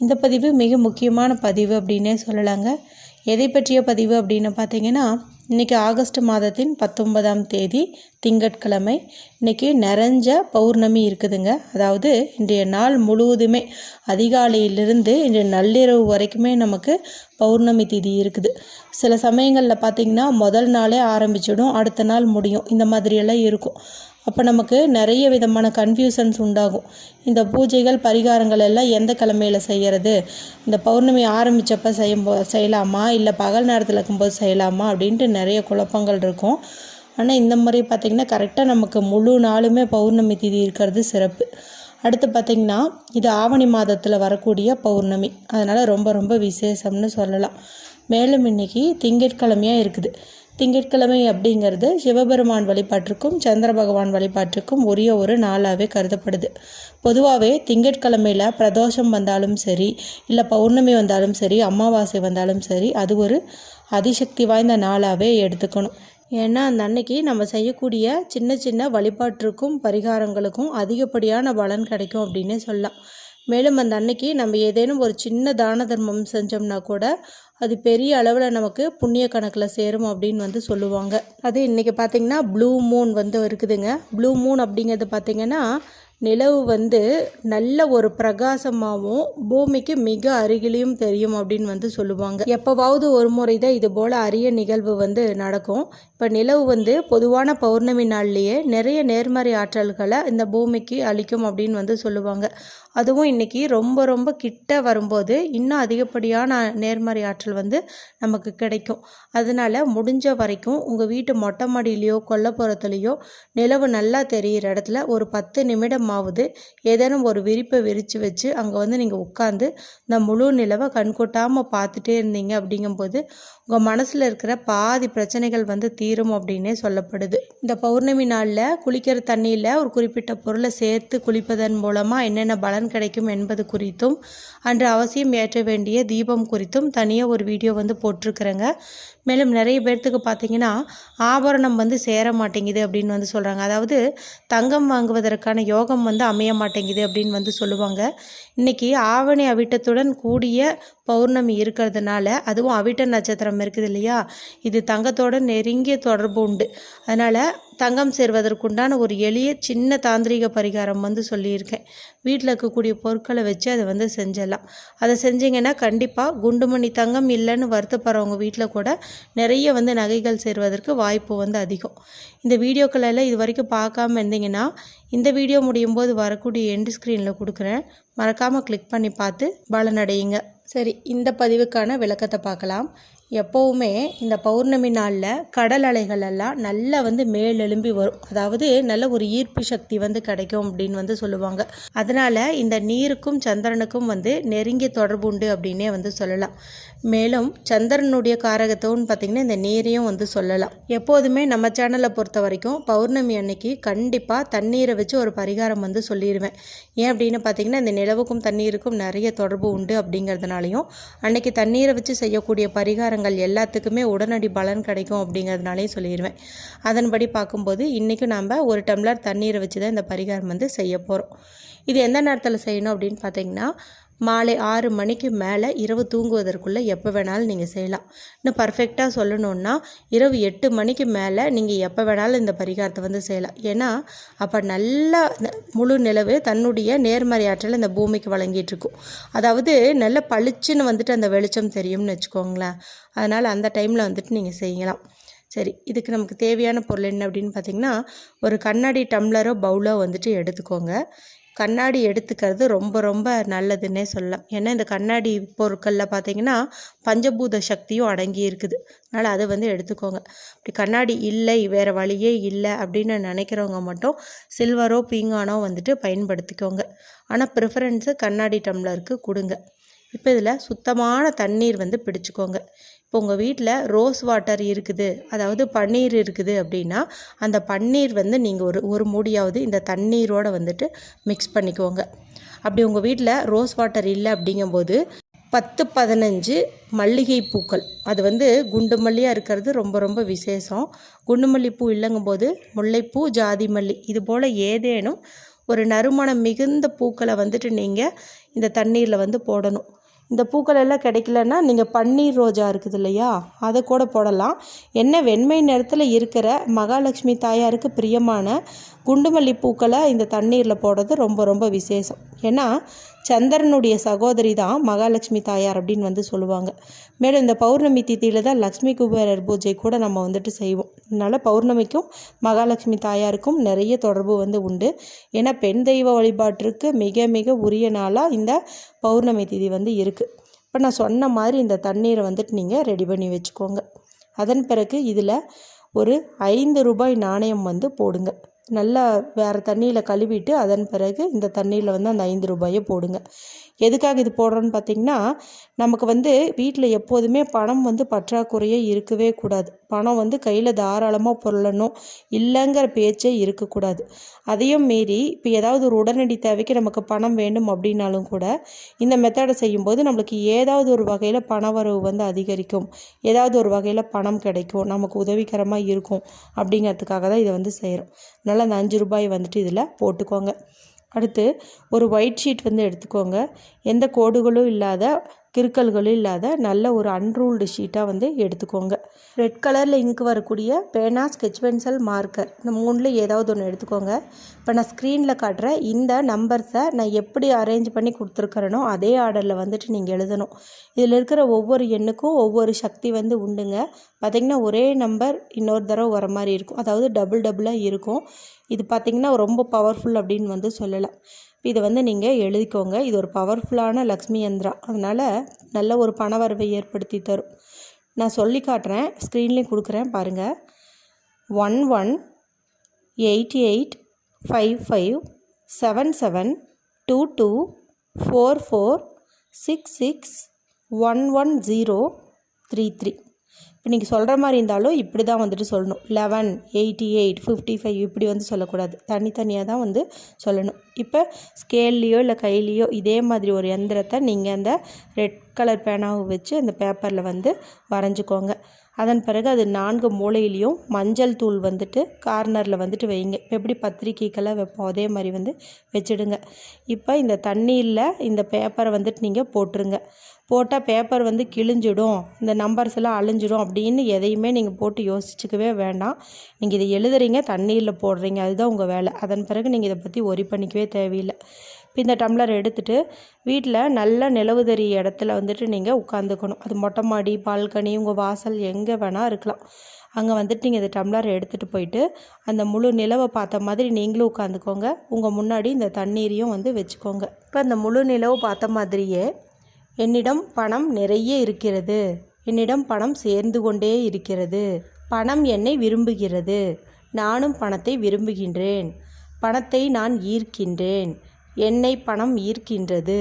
இந்த பதிவு மிக முக்கியமான பதிவு அப்படின்னே சொல்லலாங்க. எதை பற்றிய பதிவு அப்படின்னு பார்த்தீங்கன்னா இன்றைக்கி ஆகஸ்ட் மாதத்தின் பத்தொன்பதாம் தேதி திங்கட்கிழமை இன்றைக்கி நிறைஞ்ச பௌர்ணமி இருக்குதுங்க. அதாவது இன்றைய நாள் முழுவதுமே அதிகாலையிலிருந்து இன்று நள்ளிரவு வரைக்குமே நமக்கு பௌர்ணமி திதி இருக்குது. சில சமயங்களில் பார்த்திங்கன்னா முதல் நாளே ஆரம்பிச்சிடும் அடுத்த நாள் முடியும். இந்த மாதிரியெல்லாம் இருக்கும். அப்போ நமக்கு நிறைய விதமான கன்ஃபியூஷன்ஸ் உண்டாகும். இந்த பூஜைகள் பரிகாரங்கள் எல்லாம் எந்த கிழமையில் செய்கிறது இந்த பௌர்ணமி ஆரம்பித்தப்போ செய்யும் போ செய்யலாமா? இல்லை பகல் நேரத்தில் இருக்கும்போது செய்யலாமா? அப்படின்ட்டு நிறைய குழப்பங்கள் இருக்கும். ஆனால் இந்த முறை பார்த்திங்கன்னா கரெக்டாக நமக்கு முழு நாளுமே பௌர்ணமி திதி இருக்கிறது சிறப்பு. அடுத்து பார்த்திங்கன்னா இது ஆவணி மாதத்தில் வரக்கூடிய பௌர்ணமி. அதனால் ரொம்ப ரொம்ப விசேஷம்னு சொல்லலாம். மேலும் இன்றைக்கி திங்கட்கிழமையாக இருக்குது. திங்கட்கிழமை அப்படிங்கிறது சிவபெருமான் வழிபாட்டிற்கும் சந்திர பகவான் வழிபாட்டிற்கும் உரிய ஒரு நாளாகவே கருதப்படுது. பொதுவாகவே திங்கட்கிழமையில் பிரதோஷம் வந்தாலும் சரி இல்லை பௌர்ணமி வந்தாலும் சரி அமாவாசை வந்தாலும் சரி அது ஒரு அதிசக்தி வாய்ந்த நாளாகவே எடுத்துக்கணும். ஏன்னா அந்த அன்னைக்கு நம்ம செய்யக்கூடிய சின்ன சின்ன வழிபாட்டிற்கும் பரிகாரங்களுக்கும் அதிகப்படியான பலன் கிடைக்கும் அப்படின்னே சொல்லலாம். மேலும் அந்த அன்னைக்கு நம்ம ஏதேனும் ஒரு சின்ன தான தர்மம் செஞ்சோம்னா கூட அது பெரிய அளவில் நமக்கு புண்ணிய கணக்கில் சேரும் அப்படின்னு வந்து சொல்லுவாங்க. அது இன்றைக்கி பார்த்திங்கன்னா ப்ளூ மூன் வந்து இருக்குதுங்க. ப்ளூ மூன் அப்படிங்கிறது பார்த்திங்கன்னா நிலவு வந்து நல்ல ஒரு பிரகாசமாகவும் பூமிக்கு மிக அருகிலையும் தெரியும் அப்படின்னு வந்து சொல்லுவாங்க. எப்போவாவது ஒரு முறை தான் இது போல் அரிய நிகழ்வு வந்து நடக்கும். இப்போ நிலவு வந்து பொதுவான பௌர்ணமி நாள்லேயே நிறைய நேர்மறை ஆற்றல்களை இந்த பூமிக்கு அளிக்கும் அப்படின்னு வந்து சொல்லுவாங்க. அதுவும் இன்றைக்கி ரொம்ப ரொம்ப கிட்ட வரும்போது இன்னும் அதிகப்படியான நேர்மறை ஆற்றல் வந்து நமக்கு கிடைக்கும். அதனால் முடிஞ்ச வரைக்கும் உங்கள் வீட்டு மொட்டை மாடியிலையோ கொல்லப்புறத்துலேயோ நிலவு நல்லா தெரிகிற இடத்துல ஒரு பத்து நிமிடம் நிமிடமாவது ஏதேனும் ஒரு விரிப்பை விரித்து வச்சு அங்கே வந்து நீங்கள் உட்காந்து இந்த முழு நிலவை கண்கொட்டாமல் பார்த்துட்டே இருந்தீங்க அப்படிங்கும்போது உங்கள் மனசில் இருக்கிற பாதி பிரச்சனைகள் வந்து தீரும் அப்படின்னே சொல்லப்படுது. இந்த பௌர்ணமி நாளில் குளிக்கிற தண்ணியில் ஒரு குறிப்பிட்ட பொருளை சேர்த்து குளிப்பதன் மூலமாக என்னென்ன பலன் கிடைக்கும் என்பது குறித்தும் அன்று அவசியம் ஏற்ற வேண்டிய தீபம் குறித்தும் தனியாக ஒரு வீடியோ வந்து போட்டிருக்கிறேங்க. மேலும் நிறைய பேர்த்துக்கு பார்த்தீங்கன்னா ஆபரணம் வந்து சேர மாட்டேங்குது அப்படின்னு வந்து சொல்கிறாங்க அதாவது தங்கம் வாங்குவதற்கான யோகம் வந்து அமைய மாட்டேங்குது அப்படின்னு வந்து சொல்லுவாங்க. இன்றைக்கி ஆவணி அவிட்டத்துடன் கூடிய பௌர்ணமி இருக்கிறதுனால அதுவும் அவிட்ட நட்சத்திரம் இருக்குது இல்லையா? இது தங்கத்தோட நெருங்கிய தொடர்பு உண்டு. அதனால் தங்கம் சேர்வதற்குண்டான ஒரு எளிய சின்ன தாந்திரிக பரிகாரம் வந்து சொல்லியிருக்கேன். வீட்டில் இருக்கக்கூடிய பொருட்களை வச்சு அதை வந்து செஞ்சிடலாம். அதை செஞ்சிங்கன்னா கண்டிப்பாக குண்டுமணி தங்கம் இல்லைன்னு வருத்தப்படுறவங்க வீட்டில் கூட நிறைய வந்து நகைகள் சேர்வதற்கு வாய்ப்பு வந்து அதிகம். இந்த வீடியோக்களெல்லாம் இது வரைக்கும் பார்க்காம இருந்தீங்கன்னா இந்த வீடியோ முடியும் போது வரக்கூடிய எண்டு ஸ்க்ரீனில் கொடுக்குறேன். மறக்காமல் கிளிக் பண்ணி பார்த்து பலனடையுங்க. சரி இந்த பதிவுக்கான விளக்கத்தை பார்க்கலாம். எப்போவுமே இந்த பௌர்ணமி நாளில் கடல் அலைகள் எல்லாம் நல்லா வந்து மேலெலும்பி வரும். அதாவது நல்ல ஒரு ஈர்ப்பு சக்தி வந்து கிடைக்கும் அப்படின்னு வந்து சொல்லுவாங்க. அதனால் இந்த நீருக்கும் சந்திரனுக்கும் வந்து நெருங்கிய தொடர்பு உண்டு அப்படின்னே வந்து சொல்லலாம். மேலும் சந்திரனுடைய காரகத்தோன்னு பார்த்திங்கன்னா இந்த நீரையும் வந்து சொல்லலாம். எப்போதுமே நம்ம சேனலை பொறுத்த வரைக்கும் பௌர்ணமி அன்னைக்கு கண்டிப்பாக தண்ணீரை வச்சு ஒரு பரிகாரம் வந்து சொல்லிடுவேன். ஏன் அப்படின்னு பார்த்தீங்கன்னா இந்த நிலவுக்கும் தண்ணீருக்கும் நிறைய தொடர்பு உண்டு அப்படிங்கிறதுனாலையும் அன்னைக்கு தண்ணீரை வச்சு செய்யக்கூடிய பரிகாரம் பரிகாரங்கள் எல்லாத்துக்குமே உடனடி பலன் கிடைக்கும் அப்படிங்கிறதுனாலையும் சொல்லிடுவேன். அதன்படி பார்க்கும்போது இன்றைக்கும் நம்ம ஒரு டம்ளர் தண்ணீரை வச்சு தான் இந்த பரிகாரம் வந்து செய்ய போகிறோம் இது எந்த நேரத்தில் செய்யணும் அப்படின்னு பார்த்தீங்கன்னா மாலை ஆறு மணிக்கு மேலே இரவு தூங்குவதற்குள்ளே எப்போ வேணாலும் நீங்கள் செய்யலாம். இன்னும் பர்ஃபெக்டாக சொல்லணுன்னா இரவு எட்டு மணிக்கு மேலே நீங்கள் எப்போ வேணாலும் இந்த பரிகாரத்தை வந்து செய்யலாம். ஏன்னா அப்போ நல்லா முழு நிலவு தன்னுடைய நேர்மறை ஆற்றல் இந்த பூமிக்கு வழங்கிட்டுருக்கும் அதாவது நல்ல பளிச்சுன்னு வந்துட்டு அந்த வெளிச்சம் தெரியும்னு வச்சுக்கோங்களேன். அதனால் அந்த டைமில் வந்துட்டு நீங்கள் செய்யலாம். சரி இதுக்கு நமக்கு தேவையான பொருள் என்ன அப்படின்னு பார்த்தீங்கன்னா ஒரு கண்ணாடி டம்ளரோ பவுலோ வந்துட்டு எடுத்துக்கோங்க. கண்ணாடி எடுத்துக்கிறது ரொம்ப ரொம்ப நல்லதுன்னே சொல்லலாம். ஏன்னா இந்த கண்ணாடி பொருட்களில் பார்த்தீங்கன்னா பஞ்சபூத சக்தியும் அடங்கி இருக்குது. அதனால் அதை வந்து எடுத்துக்கோங்க. இப்படி கண்ணாடி இல்லை வேறு வழியே இல்லை அப்படின்னு நினைக்கிறவங்க மட்டும் சில்வரோ பீங்கானோ வந்துட்டு பயன்படுத்திக்கோங்க. ஆனால் ப்ரிஃபரன்ஸு கண்ணாடி டம்ளருக்கு கொடுங்க. இப்போ இதில் சுத்தமான தண்ணீர் வந்து பிடிச்சிக்கோங்க. இப்போ உங்கள் வீட்டில் ரோஸ் வாட்டர் இருக்குது அதாவது பன்னீர் இருக்குது அப்படின்னா அந்த பன்னீர் வந்து நீங்கள் ஒரு ஒரு மூடியாவது இந்த தண்ணீரோடு வந்துட்டு மிக்ஸ் பண்ணிக்கோங்க. அப்படி உங்கள் வீட்டில் ரோஸ் வாட்டர் இல்லை அப்படிங்கும்போது பத்து பதினஞ்சு மல்லிகை பூக்கள் அது வந்து குண்டு மல்லியாக இருக்கிறது ரொம்ப ரொம்ப விசேஷம். குண்டு மல்லிப்பூ இல்லைங்கும்போது முல்லைப்பூ ஜாதி மல்லி இது போல் ஏதேனும் ஒரு நறுமணம் மிகுந்த பூக்களை வந்துட்டு நீங்கள் இந்த தண்ணீரில் வந்து போடணும். இந்த பூக்கள் எல்லாம் கிடைக்கலன்னா நீங்கள் பன்னீர் ரோஜா இருக்குது இல்லையா? அதை கூட போடலாம். என்ன வெண்மை நிறத்தில் இருக்கிற மகாலட்சுமி தாயாருக்கு பிரியமான குண்டுமல்லி பூக்களை இந்த தண்ணீரில் போடுறது ரொம்ப ரொம்ப விசேஷம். ஏன்னா சந்திரனுடைய சகோதரி தான் மகாலட்சுமி தாயார் அப்படின்னு வந்து சொல்லுவாங்க. மேலும் இந்த பௌர்ணமி திதியில் தான் லக்ஷ்மி குபேரர் பூஜை கூட நம்ம வந்துட்டு செய்வோம். அதனால் பௌர்ணமிக்கும் மகாலட்சுமி தாயாருக்கும் நிறைய தொடர்பு வந்து உண்டு. ஏன்னா பெண் தெய்வ வழிபாட்டிற்கு மிக மிக உரிய நாளாக இந்த பௌர்ணமி திதி வந்து இருக்குது இப்போ நான் சொன்ன மாதிரி இந்த தண்ணீரை வந்துட்டு நீங்கள் ரெடி பண்ணி வச்சுக்கோங்க. அதன் பிறகு இதில் ஒரு ஐந்து ரூபாய் நாணயம் வந்து போடுங்க. நல்லா வேறு தண்ணியில் கழுவிட்டு அதன் பிறகு இந்த தண்ணியில் வந்து அந்த ஐந்து ரூபாயை போடுங்க. எதுக்காக இது போடுறோன்னு பார்த்தீங்கன்னா நமக்கு வந்து வீட்டில் எப்போதுமே பணம் வந்து பற்றாக்குறையே இருக்கவே கூடாது. பணம் வந்து கையில் தாராளமாக பொருளணும் இல்லைங்கிற பேச்சே இருக்கக்கூடாது. அதையும் மீறி இப்போ ஏதாவது ஒரு உடனடி தேவைக்கு நமக்கு பணம் வேண்டும் அப்படின்னாலும் கூட இந்த மெத்தடை செய்யும்போது நம்மளுக்கு ஏதாவது ஒரு வகையில் பண வரவு வந்து அதிகரிக்கும். ஏதாவது ஒரு வகையில் பணம் கிடைக்கும் நமக்கு உதவிகரமாக இருக்கும் அப்படிங்கிறதுக்காக தான் இதை வந்து செய்கிறோம் அதனால் அந்த அஞ்சு ரூபாய் வந்துட்டு இதில் போட்டுக்கோங்க. அடுத்து ஒரு ஒயிட் ஷீட் வந்து எடுத்துக்கோங்க. எந்த கோடுகளும் இல்லாத கிறுக்கல்களும் இல்லாத நல்ல ஒரு அன்ரூல்டு ஷீட்டாக வந்து எடுத்துக்கோங்க. ரெட் கலரில் இங்க் வரக்கூடிய பேனா ஸ்கெச் பென்சில் மார்க்கர் இந்த மூணில் ஏதாவது ஒன்று எடுத்துக்கோங்க. இப்போ நான் ஸ்க்ரீனில் காட்டுற இந்த நம்பர்ஸை நான் எப்படி அரேஞ்ச் பண்ணி கொடுத்துருக்குறேனோ அதே ஆர்டரில் வந்துட்டு நீங்கள் எழுதணும். இதில் இருக்கிற ஒவ்வொரு எண்ணுக்கும் ஒவ்வொரு சக்தி வந்து உண்டுங்க. பார்த்திங்கன்னா ஒரே நம்பர் இன்னொரு தடவை வர மாதிரி இருக்கும். அதாவது டபுள் டபுளாக இருக்கும். இது பார்த்திங்கன்னா ரொம்ப பவர்ஃபுல் அப்படின்னு வந்து சொல்லலாம். இதை வந்து நீங்கள் எழுதிக்கோங்க. இது ஒரு பவர்ஃபுல்லான லக்ஷ்மி யந்திரா அதனால் நல்ல ஒரு பணவரவை ஏற்படுத்தி தரும். நான் சொல்லி காட்டுறேன். ஸ்க்ரீன்லேயும் கொடுக்குறேன். பாருங்கள் one one eight eight five five seven seven two two four four six six one one zero three three இப்போ நீங்கள் சொல்கிற மாதிரி இருந்தாலும் இப்படி தான் வந்துட்டு சொல்லணும். Eleven eighty eight fifty five இப்படி வந்து சொல்லக்கூடாது. தனித்தனியாக தான் வந்து சொல்லணும். இப்போ ஸ்கேல்லையோ இல்லை கையிலையோ இதே மாதிரி ஒரு எந்திரத்தை நீங்கள் அந்த ரெட் கலர் பேனாவை வச்சு அந்த பேப்பரில் வந்து வரைஞ்சிக்கோங்க. அதன் பிறகு அது நான்கு மூலையிலையும் மஞ்சள் தூள் வந்துட்டு கார்னரில் வந்துட்டு வைங்க. எப்படி பத்திரிக்கைக்கெல்லாம் வைப்போம்? அதே மாதிரி வந்து வச்சுடுங்க. இப்போ இந்த தண்ணியில் இந்த பேப்பரை வந்துட்டு நீங்கள் போட்டுருங்க. போட்டால் பேப்பர் வந்து கிழிஞ்சிடும். இந்த நம்பர்ஸ் எல்லாம் அழிஞ்சிடும் அப்படின்னு எதையுமே நீங்கள் போட்டு யோசிச்சுக்கவே வேண்டாம். நீங்கள் இதை எழுதுறீங்க தண்ணீரில் போடுறீங்க அதுதான் உங்கள் வேலை. அதன் பிறகு நீங்கள் இதை பற்றி ஒரி பண்ணிக்கவே தேவையில்லை. இப்போ இந்த டம்ளர் எடுத்துகிட்டு வீட்டில் நல்ல நிலவு தெரிய இடத்துல வந்துட்டு நீங்கள் உட்காந்துக்கணும். அது மொட்டை மாடி பால்கனி உங்கள் வாசல் எங்கே வேணால் இருக்கலாம். அங்கே வந்துட்டு நீங்கள் இந்த டம்ளர் எடுத்துகிட்டு போயிட்டு அந்த முழு நிலவை பார்த்த மாதிரி நீங்களும் உட்காந்துக்கோங்க. உங்கள் முன்னாடி இந்த தண்ணீரையும் வந்து வச்சுக்கோங்க. இப்போ அந்த முழு நிலவு பார்த்த மாதிரியே என்னிடம் பணம் நிறைய இருக்கிறது. என்னிடம் பணம் சேர்ந்து கொண்டே இருக்கிறது. பணம் என்னை விரும்புகிறது. நானும் பணத்தை விரும்புகின்றேன். பணத்தை நான் ஈர்க்கின்றேன். என்னை பணம் ஈர்க்கின்றது.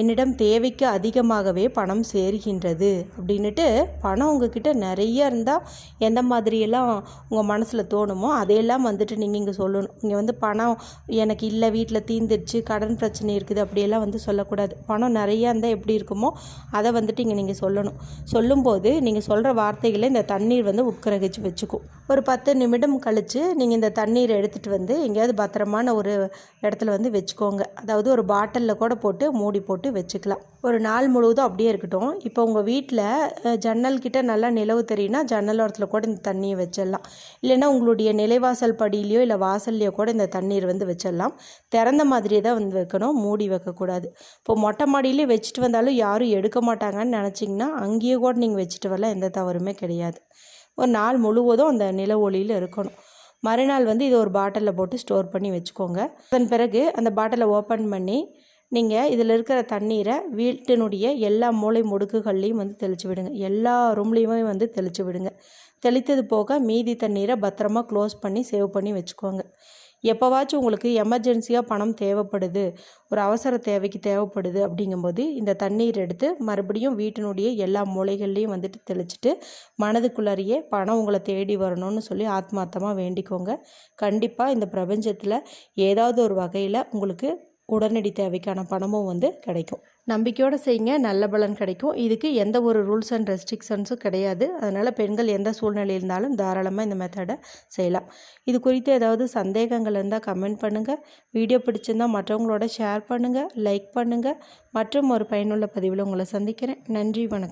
என்னிடம் தேவைக்கு அதிகமாகவே பணம் சேருகின்றது அப்படின்னுட்டு பணம் உங்ககிட்ட நிறைய இருந்தால் எந்த மாதிரியெல்லாம் உங்கள் மனசில் தோணுமோ அதையெல்லாம் வந்துட்டு நீங்கள் இங்கே சொல்லணும். இங்கே வந்து பணம் எனக்கு இல்லை வீட்டில் தீந்துடுச்சு கடன் பிரச்சனை இருக்குது அப்படியெல்லாம் வந்து சொல்லக்கூடாது. பணம் நிறையா இருந்தால் எப்படி இருக்குமோ அதை வந்துட்டு இங்கே நீங்கள் சொல்லணும். சொல்லும்போது நீங்கள் சொல்கிற வார்த்தைகளை இந்த தண்ணீர் வந்து உட்கரகிச்சு வச்சுக்கும். ஒரு பத்து நிமிடம் கழித்து நீங்கள் இந்த தண்ணீரை எடுத்துகிட்டு வந்து எங்கேயாவது பத்திரமான ஒரு இடத்துல வந்து வச்சுக்கோங்க. அதாவது ஒரு பாட்டிலில் கூட போட்டு மூடி போட்டு போட்டு வச்சுக்கலாம். ஒரு நாள் முழுவதும் அப்படியே இருக்கட்டும். இப்போ உங்கள் வீட்டில் ஜன்னல் கிட்ட நல்லா நிலவு தெரியும்னா ஜன்னல் ஓரத்தில் கூட இந்த தண்ணியை வச்சிடலாம். இல்லைன்னா உங்களுடைய நிலைவாசல் படியிலையோ இல்லை வாசல்லையோ கூட இந்த தண்ணீர் வந்து வச்சிடலாம். திறந்த மாதிரியே தான் வந்து வைக்கணும். மூடி வைக்கக்கூடாது. இப்போ மொட்டை மாடியிலே வச்சுட்டு வந்தாலும் யாரும் எடுக்க மாட்டாங்கன்னு நினச்சிங்கன்னா அங்கேயே கூட நீங்கள் வச்சுட்டு வரலாம். எந்த தவறுமே கிடையாது. ஒரு நாள் முழுவதும் அந்த நில ஒளியில் இருக்கணும். மறுநாள் வந்து இதை ஒரு பாட்டிலில் போட்டு ஸ்டோர் பண்ணி வச்சுக்கோங்க. அதன் பிறகு அந்த பாட்டிலை ஓப்பன் பண்ணி நீங்கள் இதில் இருக்கிற தண்ணீரை வீட்டினுடைய எல்லா மூளை முடுக்குகள்லேயும் வந்து தெளித்து விடுங்க. எல்லா ரூம்லேயுமே வந்து தெளித்து விடுங்க. தெளித்தது போக மீதி தண்ணீரை பத்திரமா க்ளோஸ் பண்ணி சேவ் பண்ணி வச்சுக்கோங்க. எப்போவாச்சும் உங்களுக்கு எமர்ஜென்சியாக பணம் தேவைப்படுது ஒரு அவசர தேவைக்கு தேவைப்படுது அப்படிங்கும்போது இந்த தண்ணீர் எடுத்து மறுபடியும் வீட்டினுடைய எல்லா மூலைகள்லேயும் வந்துட்டு தெளிச்சுட்டு மனதுக்குள்ளறியே பணம் உங்களை தேடி வரணும்னு சொல்லி ஆத்மார்த்தமாக வேண்டிக்கோங்க. கண்டிப்பாக இந்த பிரபஞ்சத்தில் ஏதாவது ஒரு வகையில் உங்களுக்கு உடனடி தேவைக்கான பணமும் வந்து கிடைக்கும். நம்பிக்கையோடு செய்யுங்க நல்ல பலன் கிடைக்கும். இதுக்கு எந்த ஒரு ரூல்ஸ் அண்ட் ரெஸ்ட்ரிக்ஷன்ஸும் கிடையாது. அதனால் பெண்கள் எந்த சூழ்நிலை இருந்தாலும் தாராளமாக இந்த மெத்தடை செய்யலாம். இது குறித்து ஏதாவது சந்தேகங்கள் இருந்தால் கமெண்ட் பண்ணுங்கள் வீடியோ பிடிச்சிருந்தால் மற்றவங்களோட ஷேர் பண்ணுங்கள் லைக் பண்ணுங்கள் மற்றும் ஒரு பயனுள்ள பதிவில் உங்களை சந்திக்கிறேன். நன்றி வணக்கம்.